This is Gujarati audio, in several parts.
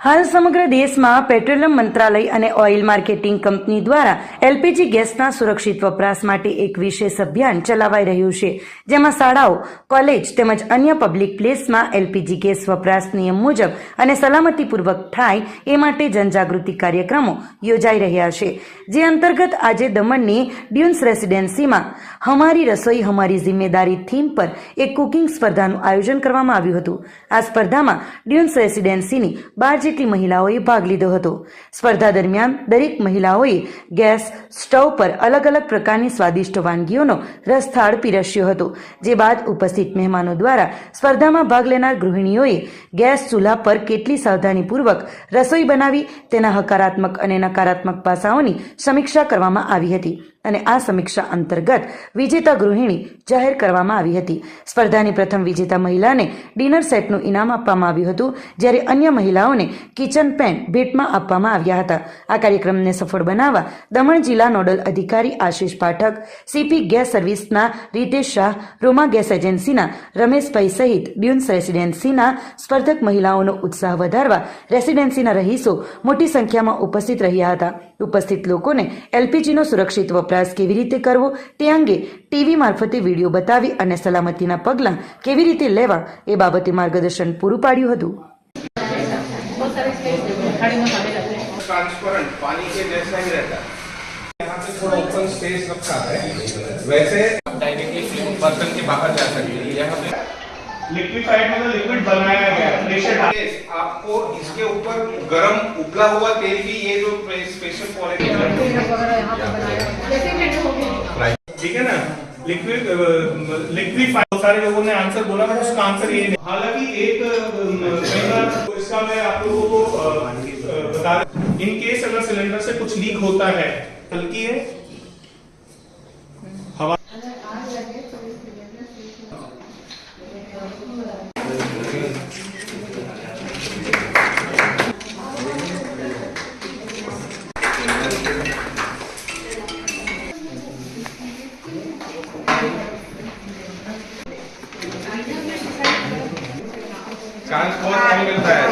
હાલ સમગ્ર દેશમાં પેટ્રોલિયમ મંત્રાલય અને ઓઇલ માર્કેટિંગ કંપની દ્વારા એલપીજી ગેસના સુરક્ષિત વપરાશ માટે એક વિશેષ અભિયાન ચલાવાઈ રહ્યું છે, જેમાં શાળાઓ, કોલેજ તેમજ અન્ય પબ્લિક પ્લેસમાં એલપીજી ગેસ વપરાશ નિયમ મુજબ અને સલામતીપૂર્વક થાય એ માટે જનજાગૃતિ કાર્યક્રમો યોજાઈ રહ્યા છે, જે અંતર્ગત આજે દમણની ડ્યુન્સ રેસિડેન્સીમાં હમારી રસોઈ, હમારી જિમ્મેદારી થીમ પર એક કુકિંગ સ્પર્ધાનું આયોજન કરવામાં આવ્યું હતું. આ સ્પર્ધામાં ડ્યુન્સ રેસિડેન્સીની બાર જેટલી મહિલાઓએ ભાગ લીધો હતો. સ્પર્ધા દરમિયાન દરેક મહિલાઓએ ગેસ, સ્ટવ પર અલગ અલગ પ્રકારની સ્વાદિષ્ટ વાનગીઓનો રસથાળ પીરસ્યો હતો, જે બાદ ઉપસ્થિત મહેમાનો દ્વારા સ્પર્ધામાં ભાગ લેનાર ગૃહિણીઓએ ગેસ ચૂલા પર કેટલી સાવધાનીપૂર્વક રસોઈ બનાવી તેના હકારાત્મક અને નકારાત્મક પાસાઓની સમીક્ષા કરવામાં આવી હતી. અને આ સમીક્ષા અંતર્ગત વિજેતા ગૃહિણી જાહેર કરવામાં આવી હતી. સ્પર્ધાની પ્રથમ વિજેતા મહિલાને ડિનર સેટનું ઇનામ આપવામાં આવ્યું હતું, જ્યારે અન્ય મહિલાઓને કિચન પેન ભેટમાં આપવામાં આવ્યા હતા. આ કાર્યક્રમને સફળ બનાવવા દમણ જિલ્લા નોડલ અધિકારી આશિષ પાઠક સીપી ગેસ સર્વિસના રીતેશ શાહ, રોમા ગેસ એજન્સીના રમેશભાઈ સહિત ડ્યુન્સ રેસિડેન્સીના સ્પર્ધક મહિલાઓનો ઉત્સાહ વધારવા રેસિડેન્સીના રહીશો મોટી સંખ્યામાં ઉપસ્થિત રહ્યા હતા. ઉપસ્થિત લોકોને એલપીજીનો સુરક્ષિત વપરાશ કેવી રીતે કરવો તે અંગે ટીવી મારફતે વિડીયો બતાવી અને સલામતીના પગલાં કેવી રીતે લેવા એ બાબતે માર્ગદર્શન પૂરું પાડ્યું હતું ट्रांसपेरेंट पानी के जैसा ही रहता है यहाँ पे थोड़ा ओपन स्पेस रखा है वैसे डायरेक्टली बर्तन के बाहर जा सकते हैं यहाँ पे लिक्विफाइड मतलब लिक्विड बनाया गया प्रेशर डाल। आपको इसके ऊपर गरम उबला हुआ तेल भी ये जो स्पेशल क्वालिटी ठीक है ना? लिक्विड लिक्विफाइड बहुत सारे लोगों ने आंसर बोला बट उसका आंसर ये नहीं। हालाँकि एक तो इसका मैं आप लोगों को बता इन केस अगर सिलेंडर से कुछ लीक होता है हल्की है चांस बहुत कम मिलता है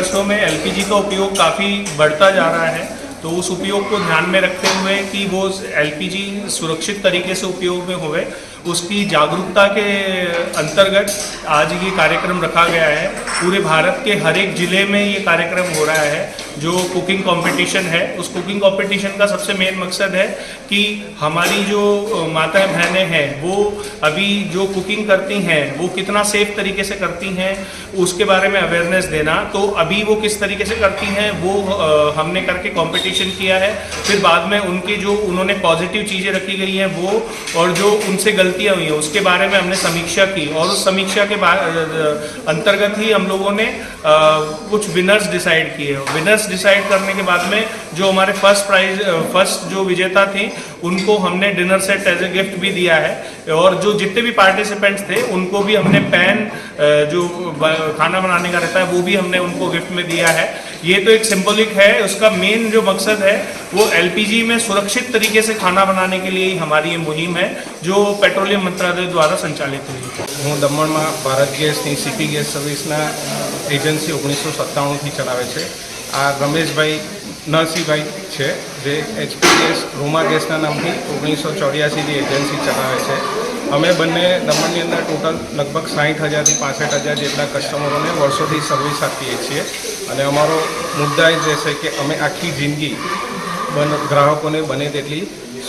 ऐसा। में एलपीजी का उपयोग काफ़ी बढ़ता जा रहा है। तो उस उपयोग को ध्यान में रखते हुए कि वो एलपीजी सुरक्षित तरीके से उपयोग में होवे, उसकी जागरूकता के अंतर्गत आज ये कार्यक्रम रखा गया है। पूरे भारत के हर एक ज़िले में ये कार्यक्रम हो रहा है। जो कुकिंग कंपटीशन है, उस कुकिंग कंपटीशन का सबसे मेन मकसद है कि हमारी जो माताएँ बहनें हैं, वो अभी जो कुकिंग करती हैं, वो कितना सेफ़ तरीके से करती हैं, उसके बारे में अवेयरनेस देना। तो अभी वो किस तरीके से करती हैं, वो हमने करके कंपटीशन किया है। फिर बाद में उनके जो, उन्होंने पॉजिटिव चीज़ें रखी गई हैं, वो, और जो उनसे गलतियाँ हुई हैं, उसके बारे में हमने समीक्षा की। और उस समीक्षा के अंतर्गत ही हम लोगों ने कुछ विनर्स डिसाइड किए। विनर्स डिसाइड करने के बाद में जो हमारे फर्स्ट प्राइज फर्स्ट जो विजेता थी उनको हमने dinner set as a gift भी दिया है और जो जितने भी पार्टिसिपेंट्स थे उनको भी हमने पैन जो ब- खाना बनाने का रहता है वो भी हमने उनको गिफ्ट में दिया है ये तो एक सिंबलिक है उसका मेन जो मकसद है वो एलपीजी में सुरक्षित तरीके से खाना बनाने के लिए ही हमारी ये मुहिम है जो पेट्रोलियम मंत्रालय द्वारा संचालित हुई है હું દમણમાં ભારત ગેસની સીપી ગેસ સર્વિસના એજન્સી ઓગણીસો સત્તાણુંથી ચલાવે છે આ રમેશભાઈ નરસિંહભાઈ છે, જે એચપી ગેસ રોમા ગેસના નામથી ઓગણીસો ચોર્યાસીની એજન્સી ચલાવે છે. અમે બંને દમણની અંદર ટોટલ લગભગ સાઠ હજારથી પાસઠ હજાર જેટલા કસ્ટમરોને વર્ષોથી સર્વિસ આપીએ છીએ. અને અમારો મુદ્દા એ જ રહેશે કે અમે આખી જિંદગી બન ગ્રાહકોને બને તેટલી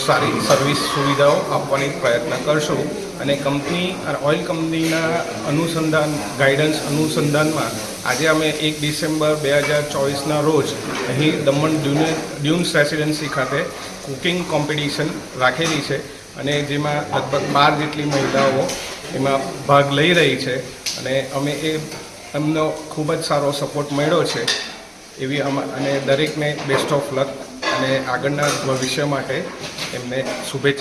સારી સર્વિસ સુવિધાઓ આપવાની પ્રયત્ન કરશું. અને કંપની ઓઇલ કંપનીના અનુસંધાન ગાઈડન્સ અનુસંધાનમાં આજે અમે એક ડિસેમ્બર બે હજાર ચોવીસના રોજ અહીં દમણ ડ્યુને, ડ્યુન્સ રેસિડેન્સી ખાતે કુકિંગ કોમ્પિટિશન રાખેલી છે અને જેમાં લગભગ બાર જેટલી મહિલાઓ એમાં ભાગ લઈ રહી છે અને અમે એ એમનો ખૂબ જ સારો સપોર્ટ મળ્યો છે એવી અને દરેકને બેસ્ટ ઓફ લક અને આગળના ભવિષ્ય માટે એમને શુભેચ્છા